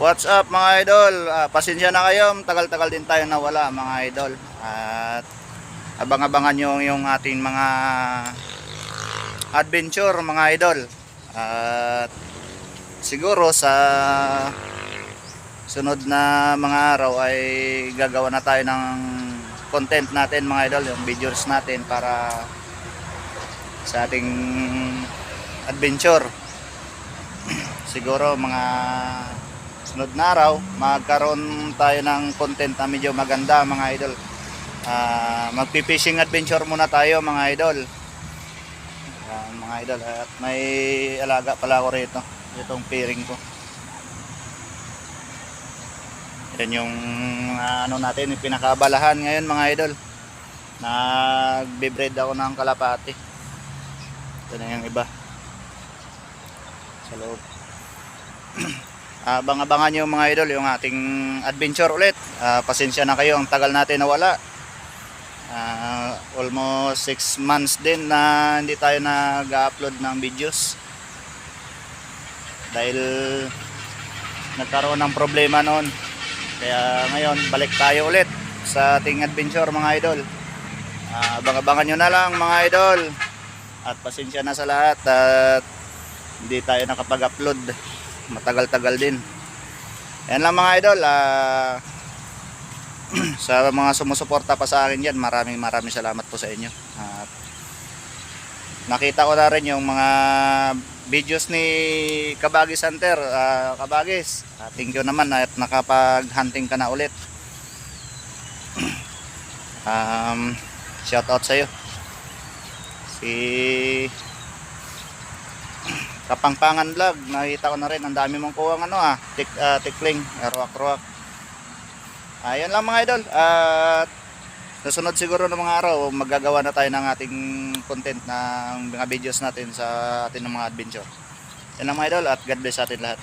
What's up mga idol? Ah, pasensya na kayo, tagal-tagal din tayo nawala mga idol. At abang-abangan nyo yung ating mga adventure mga idol. At siguro sa sunod na mga araw ay gagawa na tayo ng content natin mga idol, yung videos natin para sa ating adventure. Siguro mga sunod na araw, magkaroon tayo ng content na medyo maganda mga idol. Ah, magpi-fishing adventure muna tayo mga idol. Yan, mga idol at may alaga pala ako rito. Itong piring ko. Yan yung ah, ano natin, yung pinakabalahan ngayon mga idol. Nagbe-breed ako ng kalapati. Ito na yung iba. Sa loob. Abang-abangan nyo mga idol yung ating adventure ulit. Ah, pasensya na kayo, ang tagal natin nawala. Ah, almost 6 months din na hindi tayo nag-upload ng videos. Dahil nagkaroon ng problema noon. Kaya ngayon, balik tayo ulit sa ating adventure mga idol. Ah, abang-abangan nyo na lang mga idol. At pasensya na sa lahat at hindi tayo nakapag-upload matagal-tagal din. Yan lang mga idol ah, sa mga sumusuporta pa sa akin yan maraming maraming salamat po sa inyo. At nakita ko na rin yung mga videos ni Kabagis Hunter ah, Kabagis. Ah, thank you naman at nakapag hunting ka na ulit. Um, shout out sa iyo si Kapangpangan vlog, nakita ko na rin, ang dami mong kuwang ano ah, tik, ah, tikling, ruwak-ruwak. Ayan lang mga idol, at susunod siguro ng mga araw, magagawa na tayo ng ating content ng mga videos natin sa ating ng mga adventure. Yan lang mga idol, at God bless sa atin lahat.